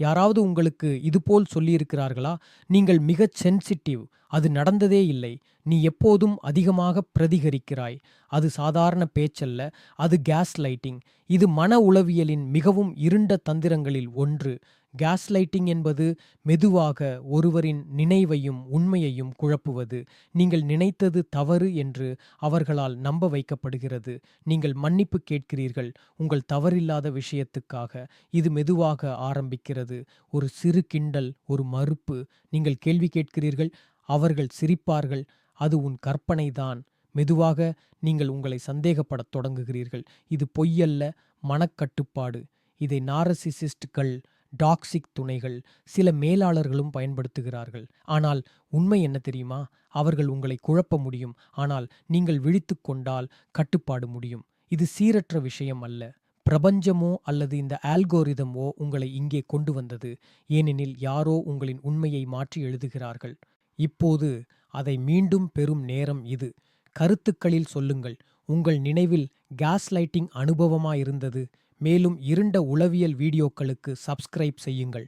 யாராவது உங்களுக்கு இதுபோல் சொல்லியிருக்கிறார்களா? நீங்கள் மிகச் சென்சிட்டிவ் அது நடந்ததே இல்லை. நீ எப்போதும் அதிகமாக பிரதிகரிக்கிறாய். அது சாதாரண பேச்சல்ல அது கேஸ் லைட்டிங் இது மன உளவியலின் மிகவும் இருண்ட தந்திரங்களில் ஒன்று. கேஸ் லைட்டிங் என்பது மெதுவாக ஒருவரின் நினைவையும் உண்மையையும் குழப்புவது. நீங்கள் நினைத்தது தவறு என்று அவர்களால் நம்ப வைக்கப்படுகிறது. நீங்கள் மன்னிப்பு கேட்கிறீர்கள் உங்கள் தவறில்லாத விஷயத்துக்காக. இது மெதுவாக ஆரம்பிக்கிறது. ஒரு சிறு கிண்டல் ஒரு மறுப்பு. நீங்கள் கேள்வி கேட்கிறீர்கள் அவர்கள் சிரிப்பார்கள் அது உன் கற்பனைதான். மெதுவாக நீங்கள் உங்களை சந்தேகப்படத் தொடங்குகிறீர்கள். இது பொய்யல்ல மனக்கட்டுப்பாடு. இதை நாரசிசிஸ்டுகள் டாக்ஸிக் துணைகள் சில மேலாளர்களும் பயன்படுத்துகிறார்கள். ஆனால் உண்மை என்ன தெரியுமா? அவர்கள் உங்களை குழப்ப முடியும். ஆனால் நீங்கள் விழித்து கொண்டால் கட்டுப்பாடு முடியும். இது சீரற்ற விஷயம் அல்ல. பிரபஞ்சமோ அல்லது இந்த ஆல்கோரிதமோ உங்களை இங்கே கொண்டு வந்தது. ஏனெனில் யாரோ உங்களின் உண்மையை மாற்றி எழுதுகிறார்கள். இப்போது அதை மீண்டும் பெறும் நேரம் இது. கருத்துக்களில் சொல்லுங்கள். உங்கள் நினைவில் கேஸ் லைட்டிங் அனுபவமாயிருந்தது. மேலும் இருண்ட உளவியல் வீடியோக்களுக்கு சப்ஸ்கிரைப் செய்யுங்கள்.